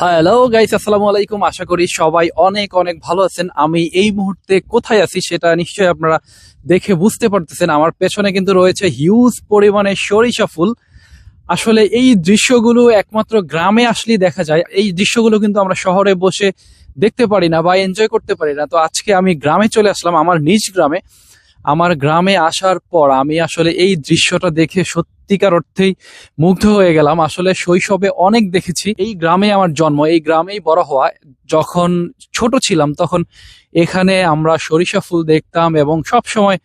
Hello guys আসসালামু আলাইকুম। আশা করি সবাই অনেক অনেক ভালো আছেন। আমি এই মুহূর্তে কোথায় আছি সেটা নিশ্চয়ই আপনারা দেখে বুঝতে পারতেছেন। আমার পেছনে কিন্তু রয়েছে হিউজ পরিমাণে সরিষা ফুল। আসলে এই দৃশ্যগুলো একমাত্র গ্রামে আসলেই দেখা যায়। এই দৃশ্যগুলো কিন্তু আমরা শহরে বসে দেখতে পারি না বা এনজয় করতে পারি না। তো আজকে আমি গ্রামে চলে আসলাম, আমার নিজ গ্রামে। আমার গ্রামে আসার পর আমি আসলে এই দৃশ্যটা দেখে সত্যিকার অর্থেই মুগ্ধ হয়ে গেলাম। আসলে শৈশবে অনেক দেখেছি। এই গ্রামে আমার জন্ম, এই গ্রামেই বড় হওয়া। যখন ছোট ছিলাম তখন এখানে আমরা সরিষা ফুল দেখতাম এবং সব সময়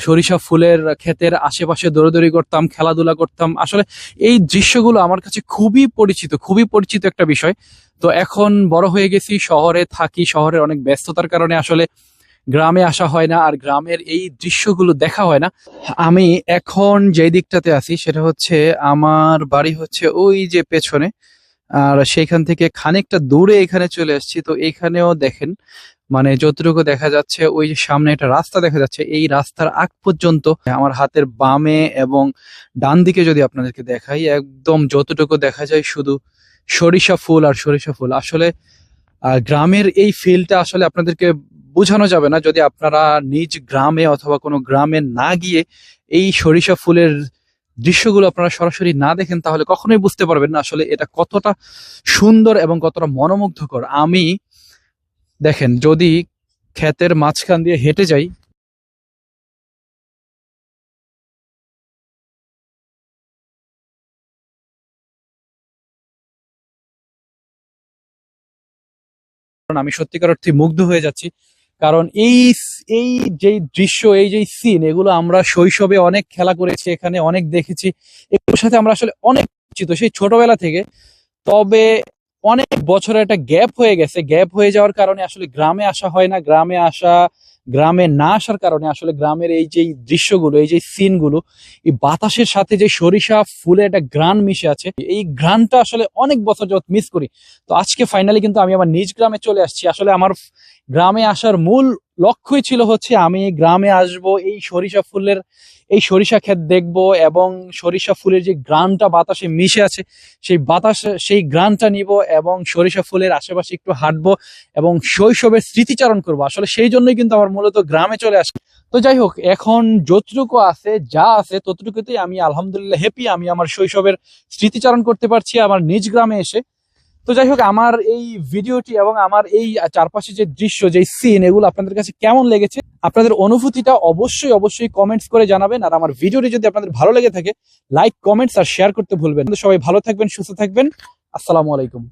সরিষা ফুলের ক্ষেতের আশেপাশে দৌড়াদৌড়ি করতাম, খেলাধুলা করতাম। আসলে এই দৃশ্যগুলো আমার কাছে খুবই পরিচিত খুবই পরিচিত একটা বিষয়। তো এখন বড় হয়ে গেছি, শহরে থাকি, শহরের অনেক ব্যস্ততার কারণে আসলে গ্রামে আসা হয় না আর গ্রামের এই দৃশ্যগুলো দেখা হয় না। আমি এখন যে দিকটাতে আছি সেটা হচ্ছে আমার বাড়ি হচ্ছে ওই যে পেছনে। আর সেইখান থেকে খানিকটা দূরে এখানে চলে আসছি। তো এখানেও দেখেন মানে যতটুকু দেখা যাচ্ছে ওই যে সামনে একটা রাস্তা দেখা যাচ্ছে। এই রাস্তার আগ পর্যন্ত আমার হাতের বামে এবং ডান দিকে যদি আপনাদেরকে দেখাই, একদম যতটুকু দেখা যায় শুধু সরিষা ফুল আর সরিষা ফুল। আসলে গ্রামের এই ফিলটা আসলে আপনাদেরকে বোঝানো যাবে না যদি আপনারা নিজ গ্রামে অথবা কোনো গ্রামে না গিয়ে এই সরিষা ফুলের দৃশ্যগুলো আপনারা সরাসরি না দেখেন, তাহলে কখনোই বুঝতে পারবেন না আসলে এটা কতটা সুন্দর এবং কতটা মনোমুগ্ধকর। আমি দেখেন, যদি ক্ষেতের মাঝখান দিয়ে হেঁটে যাই আমি সত্যিকার অর্থে মুগ্ধ হয়ে যাচ্ছি। কারণ এই এই যে দৃশ্য, এই যে সিন এগুলো আমরা শৈশবে অনেক খেলা করেছি, এখানে অনেক দেখেছি। এগুলোর সাথে আমরা আসলে অনেক পরিচিত। সেই ছোটবেলা থেকে, তবে অনেক বছর একটা গ্যাপ হয়ে গেছে। গ্যাপ হয়ে যাওয়ার কারণে আসলে গ্রামে আসা হয় না। গ্রামে আসা গ্রামে না আসার কারণে আসলে গ্রামের এই যে দৃশ্যগুলো, এই যে সিনগুলো এই বাতাসের সাথে যে সরিষা ফুলে একটা গ্রান মিশে আছে, এই গ্রানটা আসলে অনেক বছর যত মিস করি। তো আজকে ফাইনালি কিন্তু আমি আমার নিজ গ্রামে চলে আসছি। আসলে আমার গ্রামে আসার মূল লক্ষ্যই ছিল হচ্ছে আমি গ্রামে আসব, এই সরিষা ফুলের, এই সরিষা ক্ষেত দেখব এবং সরিষা ফুলের যে গ্রানটা বাতাসে মিশে আছে, সেই বাতাস, সেই গ্রানটা নিব এবং সরিষা ফুলের আশেপাশে একটু হাঁটবো এবং শৈশবের স্মৃতিচারণ করব। আসলে সেই জন্যই কিন্তু আমার মূলত গ্রামে চলে আসে। তো যাই হোক, এখন যতটুকু আছে, যা আছে ততটুকুতেই আমি আলহামদুলিল্লাহ হ্যাপি আমি আমার শৈশবের স্মৃতিচারণ করতে পারছি, আমার নিজ গ্রামে এসে। তো যাই হোক আমার এই ভিডিওটি এবং আমার এই চারপাশে যে দৃশ্য যে সিন এগুলো আপনাদের কাছে কেমন লেগেছে? আপনাদের অনুভূতিটা অবশ্যই অবশ্যই কমেন্টস করে জানাবেন। আর আমার ভিডিওটি যদি আপনাদের ভালো লেগে থাকে লাইক কমেন্টস আর শেয়ার করতে ভুলবেন। সবাই ভালো থাকবেন, সুস্থ থাকবেন। আসসালামু আলাইকুম।